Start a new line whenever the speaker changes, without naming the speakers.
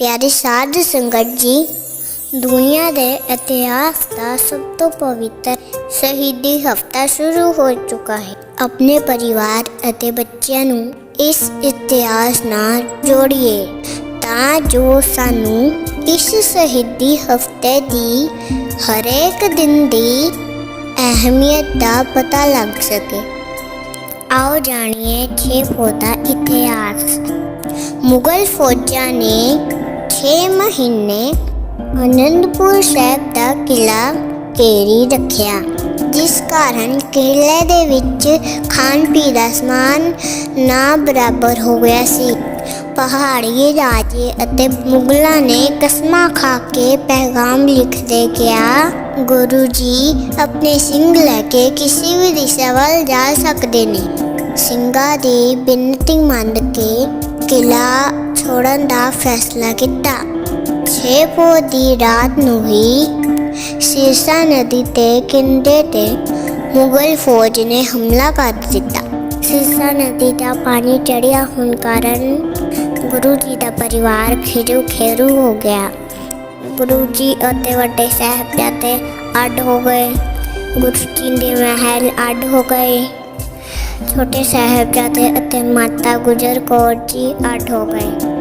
ਪਿਆਰੇ ਸਾਧ ਸੰਗਤ ਜੀ, ਦੁਨੀਆ ਦੇ ਇਤਿਹਾਸ ਦਾ ਸਭ ਤੋਂ ਪਵਿੱਤਰ ਸ਼ਹੀਦੀ ਹਫਤਾ ਸ਼ੁਰੂ ਹੋ ਚੁੱਕਾ ਹੈ। ਆਪਣੇ ਪਰਿਵਾਰ ਅਤੇ ਬੱਚਿਆਂ ਨੂੰ ਇਸ ਇਤਿਹਾਸ ਨਾਲ ਜੋੜੀਏ ਤਾਂ ਜੋ ਸਾਨੂੰ ਇਸ ਸ਼ਹੀਦੀ ਹਫ਼ਤੇ ਦੀ ਹਰੇਕ ਦਿਨ ਦੀ ਅਹਿਮੀਅਤ ਦਾ ਪਤਾ ਲੱਗ ਸਕੇ। ਆਓ ਜਾਣੀਏ ਛੇ ਦਾ ਇਤਿਹਾਸ। ਮੁਗਲ ਫੌਜਾਂ ਨੇ 6 ਮਹੀਨੇ ਅਨੰਦਪੁਰ ਸਾਹਿਬ ਦਾ ਕਿਲਾ ਘੇਰੀ ਰੱਖਿਆ, ਜਿਸ ਕਾਰਨ ਕਿਲੇ ਦੇ ਵਿੱਚ ਖਾਣ ਪੀਣ ਦਾ ਸਮਾਨ ਨਾ ਬਰਾਬਰ ਹੋ ਗਿਆ ਸੀ। ਪਹਾੜੀ ਰਾਜੇ ਅਤੇ ਮੁਗਲਾਂ ਨੇ ਕਸਮਾਂ ਖਾ ਕੇ ਪੈਗਾਮ ਲਿਖਦੇ ਕਿਹਾ, ਗੁਰੂ ਜੀ, ਆਪਣੇ ਸਿੰਘ ਲੈ ਕੇ ਕਿਸੇ ਵੀ ਦਿਸ਼ਾ ਵੱਲ ਜਾ ਸਕਦੇ ਨੇ। ਸਿੰਘਾਂ ਦੀ ਬੇਨਤੀ ਮੰਨ ਕੇ ਕਿਲਾ ਛੋੜਨ ਦਾ ਫੈਸਲਾ ਕੀਤਾ। ਛੇ ਪੋ ਦੀ ਰਾਤ ਨੂੰ ਹੀ ਸਿਰਸਾ ਨਦੀ ਤੇ ਕਿੰਦੇ ਤੇ ਮੁਗਲ ਫੌਜ ਨੇ ਹਮਲਾ ਕਰ ਦਿੱਤਾ। ਸਿਰਸਾ ਨਦੀ ਦਾ ਪਾਣੀ ਚੜਿਆ ਹੋਣ ਕਾਰਨ ਗੁਰੂ ਜੀ ਦਾ ਪਰਿਵਾਰ ਖਿਜੂ ਖੇਰੂ ਹੋ ਗਿਆ। ਗੁਰੂ ਜੀ ਅਤੇ ਵੱਡੇ ਸਾਹਿਬਜ਼ਾਦੇ ਅੱਡ ਹੋ ਗਏ। ਗੁਰੂ ਜੀ ਦੇ ਮਹਿਲ ਅੱਡ ਹੋ ਗਏ। ਛੋਟੇ ਸਾਹਿਬਜ਼ਾਦੇ ਅਤੇ ਮਾਤਾ ਗੁਜਰ ਕੌਰ ਜੀ ਅੱਡ ਹੋ ਗਏ।